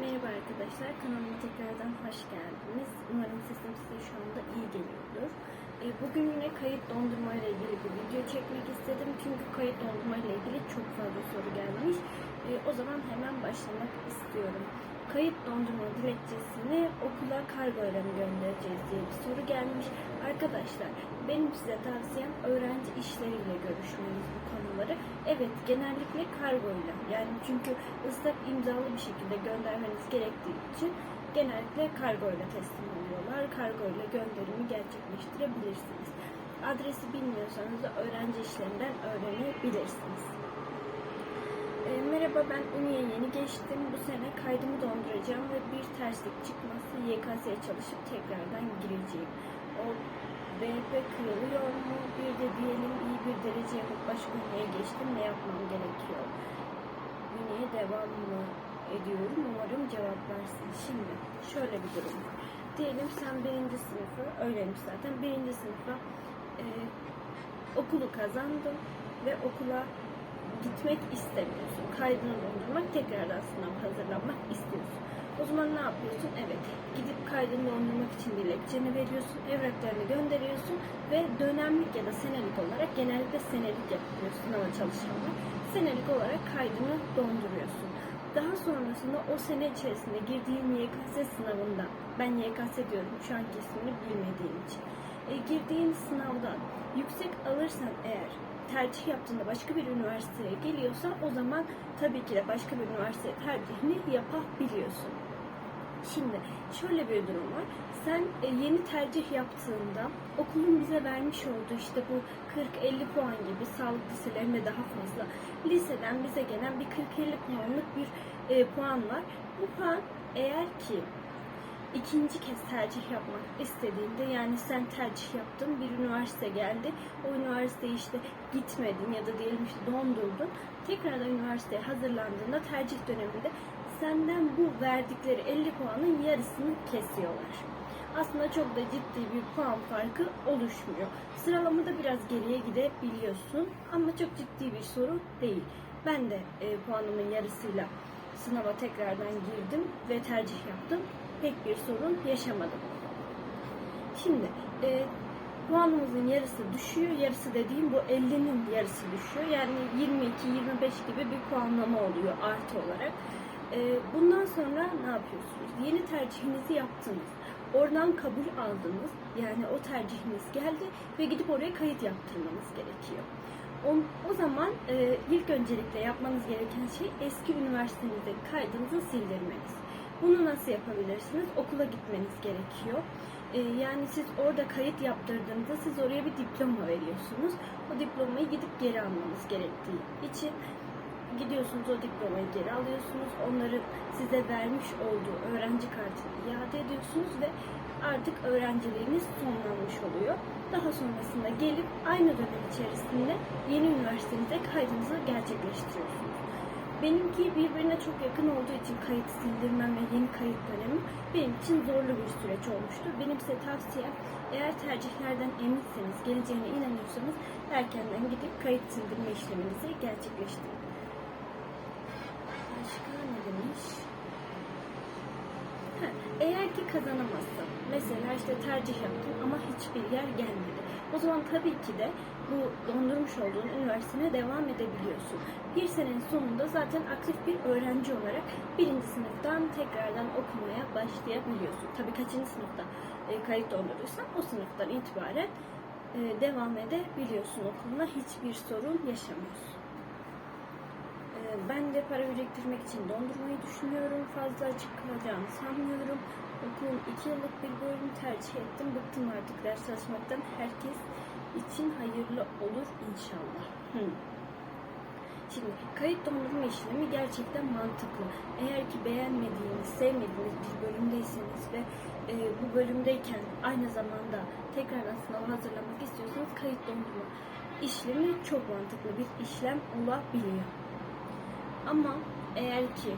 Merhaba arkadaşlar, kanalıma tekrardan hoş geldiniz. Umarım sesim size şu anda iyi geliyordur. E, Bugün yine kayıt dondurma ile ilgili bir video çekmek istedim. Çünkü kayıt dondurma ile ilgili çok fazla soru gelmiş. E, O zaman hemen başlamak istiyorum. Kayıt dondurma dilekçesini okula kargo ile mi göndereceğiz diye bir soru gelmiş. Arkadaşlar benim size tavsiyem öğrenci işleriyle görüşmeniz bu. Evet genellikle kargo ile yani çünkü ıslak imzalı bir şekilde göndermeniz gerektiği için genellikle kargo ile teslim oluyorlar. Kargo ile gönderimi gerçekleştirebilirsiniz. Adresi bilmiyorsanız da öğrenci işlerinden öğrenebilirsiniz. E, merhaba ben Uni'ye yeni geçtim. Bu sene kaydımı donduracağım ve bir terslik çıkması YKS'ye çalışıp tekrardan gireceğim. BP kırılıyor mu? Bir de diyelim iyi bir derece yapıp başka Uni'ye geçtim. Ne yapmam gerekiyor? Uni'ye devam mı ediyorum? Umarım cevaplarsın. Şimdi şöyle bir durum var. Diyelim sen birinci sınıfı, öyleymiş zaten, birinci sınıfa e, okulu kazandın ve okula gitmek istemiyorsun. Kaydını dondurmak, tekrardan sınava hazırlanmak istiyorsun. O zaman ne yapıyorsun? Evet, gidip kaydını dondurmak için dilekçeni veriyorsun, evraklarını gönderiyorsun ve dönemlik ya da senelik olarak, genellikle senelik yapıyor sınava çalışanlar, senelik olarak kaydını donduruyorsun. Daha sonrasında o sene içerisinde girdiğin YKS sınavında, ben YKS diyorum şu anki ismini bilmediğim için, e, girdiğin sınavdan yüksek alırsan eğer tercih yaptığında başka bir üniversiteye geliyorsa o zaman tabii ki de başka bir üniversite tercihini yapabiliyorsun. Şimdi şöyle bir durum var. Sen e, yeni tercih yaptığında okulun bize vermiş olduğu işte bu 40-50 puan gibi sağlık liselerinde daha fazla liseden bize gelen bir 40-50 puanlık bir e, puan var. Bu puan eğer ki ikinci kez tercih yapmak istediğinde yani sen tercih yaptın bir üniversite geldi o üniversiteye işte gitmedin ya da diyelim işte dondurdun tekrardan üniversiteye hazırlandığında tercih döneminde senden bu verdikleri 50 puanın yarısını kesiyorlar. Aslında çok da ciddi bir puan farkı oluşmuyor. Sıralamada biraz geriye gidebiliyorsun ama çok ciddi bir sorun değil. Ben de e, puanımın yarısıyla sınava tekrardan girdim ve tercih yaptım. Pek bir sorun yaşamadım. Şimdi e, puanımızın yarısı düşüyor. Yarısı dediğim bu 50'nin yarısı düşüyor. Yani 22-25 gibi bir puanlama oluyor artı olarak. E, bundan sonra ne yapıyorsunuz? Yeni tercihinizi yaptınız. Oradan kabul aldınız. Yani o tercihiniz geldi ve gidip oraya kayıt yaptırmanız gerekiyor. O, zaman e, ilk öncelikle yapmanız gereken şey eski üniversitenizdeki kaydınızı sildirmeniz. Bunu nasıl yapabilirsiniz? Okula gitmeniz gerekiyor. E, yani siz orada kayıt yaptırdığınızda siz oraya bir diploma veriyorsunuz. O diplomayı gidip geri almanız gerektiği için gidiyorsunuz o diplomayı geri alıyorsunuz. Onların size vermiş olduğu öğrenci kartını iade ediyorsunuz ve artık öğrenciliğiniz sonlanmış oluyor. Daha sonrasında gelip aynı dönem içerisinde yeni üniversitenize kaydınızı gerçekleştiriyorsunuz. Benimki birbirine çok yakın olduğu için kayıt sildirmem ve yeni kayıt dönemi benim için zorlu bir süreç olmuştu. Benim size tavsiyem eğer tercihlerden eminseniz, geleceğine inanıyorsanız erkenden gidip kayıt sildirme işleminizi gerçekleştirin. Başka ne demiş? Ha, kazanamazsın, mesela işte tercih yaptın ama hiçbir yer gelmedi. O zaman tabii ki de bu dondurmuş olduğun üniversitene devam edebiliyorsun. Bir senenin sonunda zaten aktif bir öğrenci olarak birinci sınıftan tekrardan okumaya başlayabiliyorsun. Tabii kaçıncı sınıfta e, kayıt dondurursan o sınıftan itibaren e, devam edebiliyorsun okuluna. Hiçbir sorun yaşamıyorsun. E, Ben de para biriktirmek için dondurmayı düşünüyorum. Fazla açık kalacağını sanmıyorum. Okulun iki yıllık bir bölüm tercih ettim. Bıktım artık ders çalışmaktan. Herkes için hayırlı olur inşallah. Hı. Şimdi kayıt dondurma işlemi gerçekten mantıklı. Eğer ki beğenmediğiniz, sevmediğiniz bir bölümdeyseniz ve e, bu bölümdeyken aynı zamanda tekrardan sınava hazırlamak istiyorsanız kayıt dondurma işlemi çok mantıklı bir işlem olabiliyor. Ama eğer ki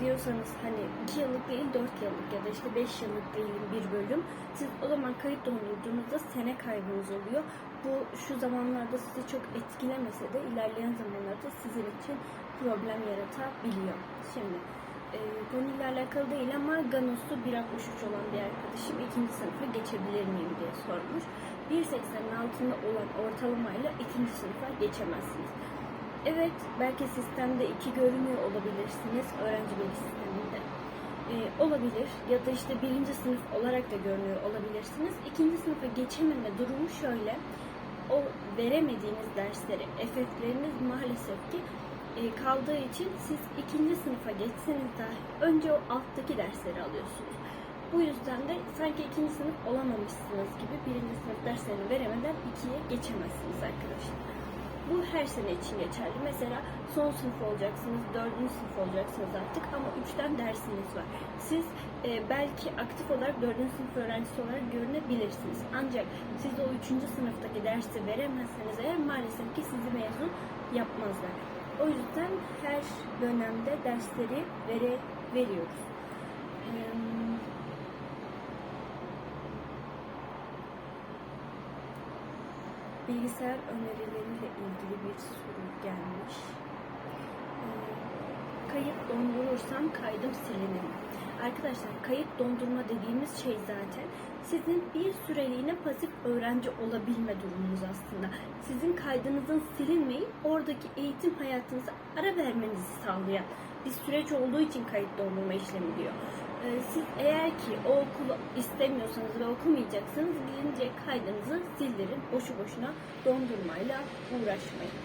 diyorsanız hani 2 yıllık değil 4 yıllık ya da işte 5 yıllık değil bir bölüm siz o zaman kayıt dondurduğunuzda sene kaybınız oluyor. Bu şu zamanlarda sizi çok etkilemese de ilerleyen zamanlarda sizin için problem yaratabiliyor. Şimdi e, konuyla alakalı değil ama Ganos'u 1.63 olan bir arkadaşım ikinci sınıfa geçebilir miyim diye sormuş. 1.80'in altında olan ortalamayla ikinci sınıfa geçemezsiniz. Evet, belki sistemde 2 görünüyor olabilirsiniz, öğrenci bilgi sisteminde. Ee, olabilir ya da işte birinci sınıf olarak da görünüyor olabilirsiniz. İkinci sınıfa geçememe durumu şöyle, o veremediğiniz dersleri, efektleriniz maalesef ki e, kaldığı için siz ikinci sınıfa geçseniz dahi önce o alttaki dersleri alıyorsunuz. Bu yüzden de sanki ikinci sınıf olamamışsınız gibi birinci sınıf derslerini veremeden ikiye geçemezsiniz arkadaşlar. Bu her sene için geçerli. Mesela son sınıf olacaksınız, dördüncü sınıf olacaksınız artık ama üçten dersiniz var. Siz e, belki aktif olarak dördüncü sınıf öğrencisi olarak görünebilirsiniz. Ancak siz o üçüncü sınıftaki dersi veremezseniz eğer maalesef ki sizi mezun yapmazlar. O yüzden her dönemde dersleri vere, veriyoruz. Eee, bilgisayar önerileriyle ilgili bir soru gelmiş. Ee, kayıt dondurursam kaydım silinir? Arkadaşlar kayıt dondurma dediğimiz şey zaten sizin bir süreliğine pasif öğrenci olabilme durumunuz aslında. Sizin kaydınızın silinmeyip oradaki eğitim hayatınıza ara vermenizi sağlayan bir süreç olduğu için kayıt dondurma işlemi diyor. Ee, siz eğer ki o okulu istemiyorsanız ve okumayacaksanız birinci kaydınızı sildirin. Boşu boşuna dondurmayla uğraşmayın.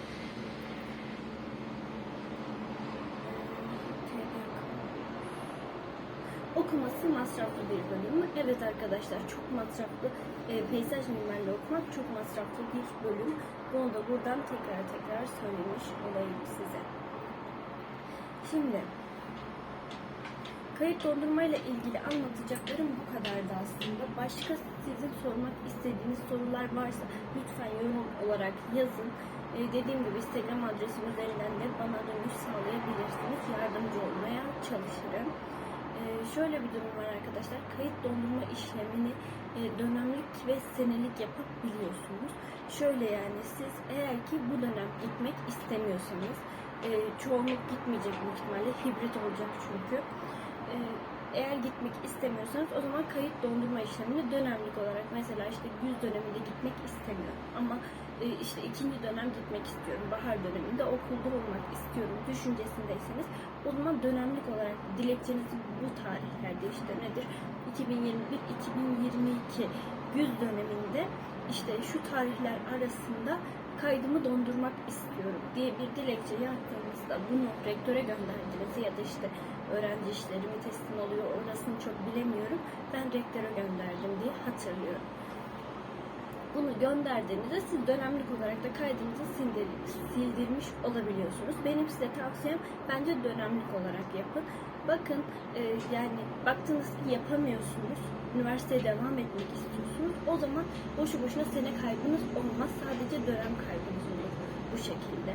Okuması masraflı bir bölüm mü? Evet arkadaşlar çok masraflı. E, peyzaj mimarlığı okumak çok masraflı bir bölüm. Bunu da buradan tekrar tekrar söylemiş olayım size. Şimdi Kayıt dondurmayla ilgili anlatacaklarım bu kadardı aslında. Başka sizin sormak istediğiniz sorular varsa lütfen yorum olarak yazın. Ee, dediğim gibi Instagram adresim üzerinden de bana dönüş sağlayabilirsiniz. Yardımcı olmaya çalışırım. Ee, şöyle bir durum var arkadaşlar. Kayıt dondurma işlemini e, dönemlik ve senelik yapabiliyorsunuz. Şöyle yani siz eğer ki bu dönem gitmek istemiyorsanız e, çoğunluk gitmeyecek büyük hibrit olacak çünkü. E, eğer gitmek istemiyorsanız o zaman kayıt dondurma işlemini dönemlik olarak mesela işte yüz döneminde gitmek istemiyorum ama e, işte ikinci dönem gitmek istiyorum bahar döneminde okulda olmak istiyorum düşüncesindeyseniz o zaman dönemlik olarak dilekçenizi bu tarihlerde işte nedir? 2021-2022 yüz döneminde işte şu tarihler arasında kaydımı dondurmak istiyorum diye bir dilekçe yazdığınızda bunu rektöre gönderdiğinizde ya da işte öğrenci işleri mi teslim oluyor orasını çok bilemiyorum. Ben rektöre gönderdim diye hatırlıyorum. Bunu gönderdiğinizde siz dönemlik olarak da kaydınızı sildir- sildirmiş olabiliyorsunuz. Benim size tavsiyem bence dönemlik olarak yapın. Bakın e, yani baktınız ki yapamıyorsunuz, üniversiteye devam etmek istiyorsunuz. O zaman boşu boşuna sene kaybınız olmaz. Sadece dönem kaybınız olur bu şekilde.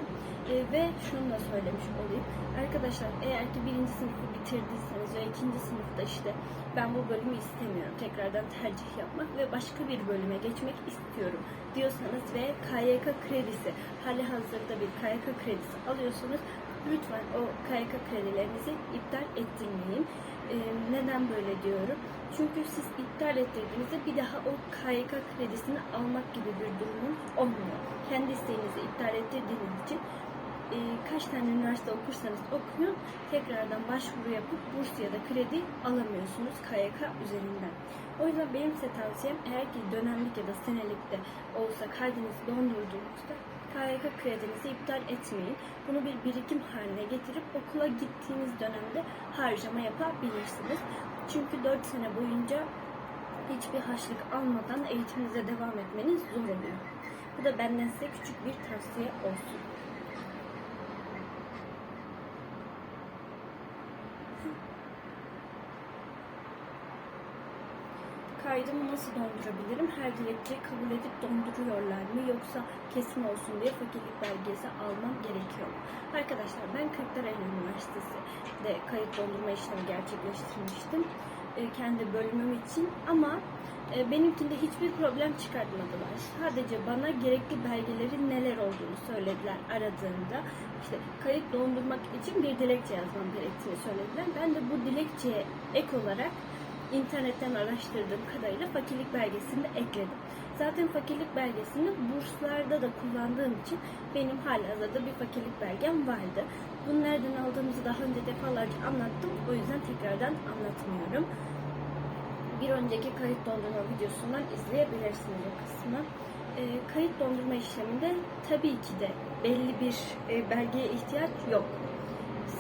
E, ve şunu da söylemiş olayım. Arkadaşlar eğer ki birinci sınıfı bitirdiyseniz ve ikinci sınıfta işte ben bu bölümü istemiyorum. Tekrardan tercih yapmak ve başka bir bölüme geçmek istiyorum diyorsanız ve KYK kredisi hali hazırda bir KYK kredisi alıyorsanız lütfen o KYK kredilerinizi iptal ettirmeyin. Ee, neden böyle diyorum? Çünkü siz iptal ettirdiğinizde bir daha o KYK kredisini almak gibi bir durumunuz olmuyor. Kendi isteğinizi iptal ettirdiğiniz için e, kaç tane üniversite okursanız okuyun tekrardan başvuru yapıp burs ya da kredi alamıyorsunuz KYK üzerinden. O yüzden benim size tavsiyem eğer ki dönemlik ya da senelik de olsa kaydınızı dondurduğunuzda KYK kredinizi iptal etmeyin. Bunu bir birikim haline getirip okula gittiğiniz dönemde harcama yapabilirsiniz. Çünkü 4 sene boyunca hiçbir harçlık almadan eğitiminize devam etmeniz zor oluyor. Bu da benden size küçük bir tavsiye olsun. Kaydımı nasıl dondurabilirim? Her dilekçeyi kabul edip donduruyorlar mı? Yoksa kesin olsun diye fakirlik belgesi almam gerekiyor mu? Arkadaşlar ben Kırklareli Üniversitesi'de kayıt dondurma işlemi gerçekleştirmiştim. e, kendi bölümüm için ama e, benimkinde hiçbir problem çıkartmadılar. Sadece bana gerekli belgelerin neler olduğunu söylediler aradığımda. İşte kayıt dondurmak için bir dilekçe yazmam gerektiğini söylediler. Ben de bu dilekçeye ek olarak internetten araştırdığım kadarıyla fakirlik belgesini ekledim. Zaten fakirlik belgesini burslarda da kullandığım için benim halihazırda bir fakirlik belgem vardı. Bunu nereden aldığımızı daha önce defalarca anlattım. O yüzden tekrardan anlatmıyorum. Bir önceki kayıt dondurma videosundan izleyebilirsiniz o kısmı. Ee, kayıt dondurma işleminde tabii ki de belli bir e, belgeye ihtiyaç yok.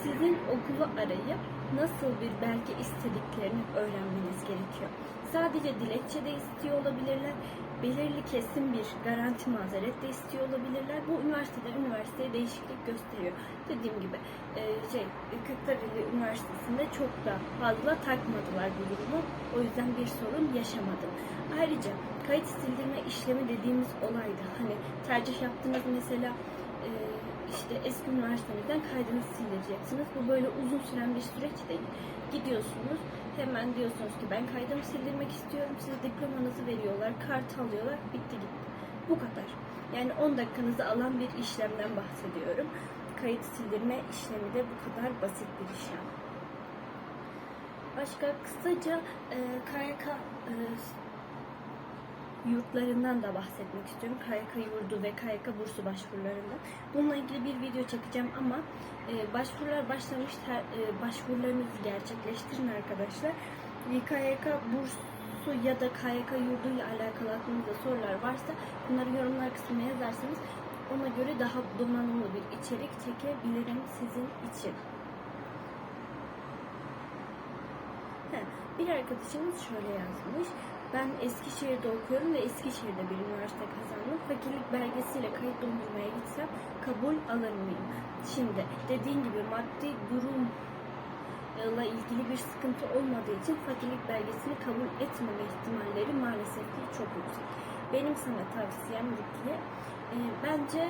Sizin okulu arayıp nasıl bir belge istediklerini öğrenmeniz gerekiyor. Sadece dilekçe de istiyor olabilirler. Belirli kesin bir garanti mazeret de istiyor olabilirler. Bu üniversiteden üniversiteye değişiklik gösteriyor. Dediğim gibi e, şey Kırklareli Üniversitesi'nde çok da fazla takmadılar bu durumu. O yüzden bir sorun yaşamadım. Ayrıca kayıt sildirme işlemi dediğimiz olayda hani tercih yaptığınız mesela işte eski üniversitenizden kaydınızı sildireceksiniz. Bu böyle uzun süren bir süreç değil. Gidiyorsunuz hemen diyorsunuz ki ben kaydımı sildirmek istiyorum. Size diplomanızı veriyorlar, kart alıyorlar. Bitti gitti. Bu kadar. Yani 10 dakikanızı alan bir işlemden bahsediyorum. Kayıt sildirme işlemi de bu kadar basit bir işlem. Başka kısaca e, KYK e, yurtlarından da bahsetmek istiyorum. KYK yurdu ve KYK bursu başvurularından. Bununla ilgili bir video çekeceğim ama e, başvurular başlamış. Ter, e, başvurularınızı gerçekleştirin arkadaşlar. E, KYK bursu ya da KYK yurdu ile alakalı aklınızda sorular varsa bunları yorumlar kısmına yazarsanız ona göre daha donanımlı bir içerik çekebilirim sizin için. Bir arkadaşımız şöyle yazmış. Ben Eskişehir'de okuyorum ve Eskişehir'de bir üniversite kazandım. Fakirlik belgesiyle kayıt dondurmaya gitsem kabul alır mıyım? Şimdi dediğin gibi maddi durumla ilgili bir sıkıntı olmadığı için fakirlik belgesini kabul etmeme ihtimalleri maalesef ki çok yüksek. Benim sana tavsiyem Rukiye, e, bence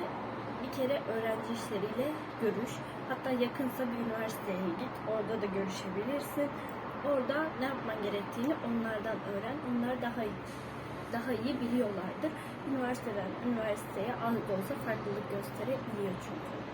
bir kere öğrenci işleriyle görüş. Hatta yakınsa bir üniversiteye git, orada da görüşebilirsin. Orada ne yapman gerektiğini onlardan öğren. Onlar daha iyi, daha iyi biliyorlardır. Üniversiteden üniversiteye az da olsa farklılık gösterebiliyor çünkü.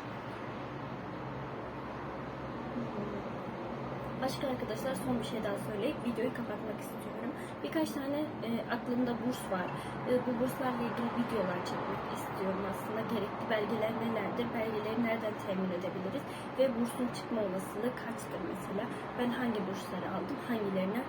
Başka arkadaşlar son bir şey daha söyleyip videoyu kapatmak istiyorum. Birkaç tane e, aklımda burs var. E, bu burslarla ilgili videolar çekmek istiyorum aslında. Gerekli belgeler nelerdir? Belgeleri nereden temin edebiliriz? Ve bursun çıkma olasılığı kaçtır mesela? Ben hangi bursları aldım? Hangilerine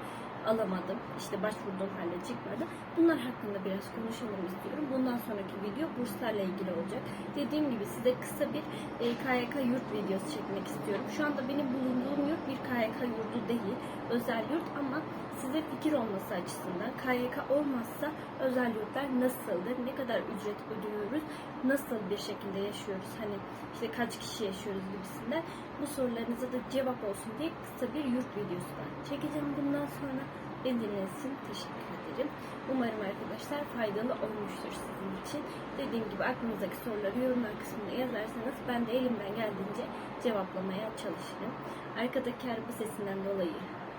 alamadım. İşte başvurduğum halde çıkmadı. Bunlar hakkında biraz konuşalım istiyorum. Bundan sonraki video burslarla ilgili olacak. Dediğim gibi size kısa bir e, KYK yurt videosu çekmek istiyorum. Şu anda benim bulunduğum yurt bir KYK yurdu değil. Özel yurt ama size fikir olması açısından KYK olmazsa özel yurtlar nasıldır? Ne kadar ücret ödüyoruz? Nasıl bir şekilde yaşıyoruz? Hani işte kaç kişi yaşıyoruz gibisinden. Bu sorularınıza da cevap olsun diye kısa bir yurt videosu var. Çekeceğim bundan sonra. Beni dinlediğiniz için teşekkür ederim. Umarım arkadaşlar faydalı olmuştur sizin için. Dediğim gibi aklınızdaki soruları yorumlar kısmına yazarsanız ben de elimden geldiğince cevaplamaya çalışırım. Arkadaki araba sesinden dolayı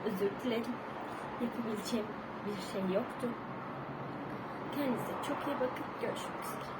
özür dilerim. Yapabileceğim bir şey yoktu. Kendinize çok iyi bakın. Görüşmek üzere.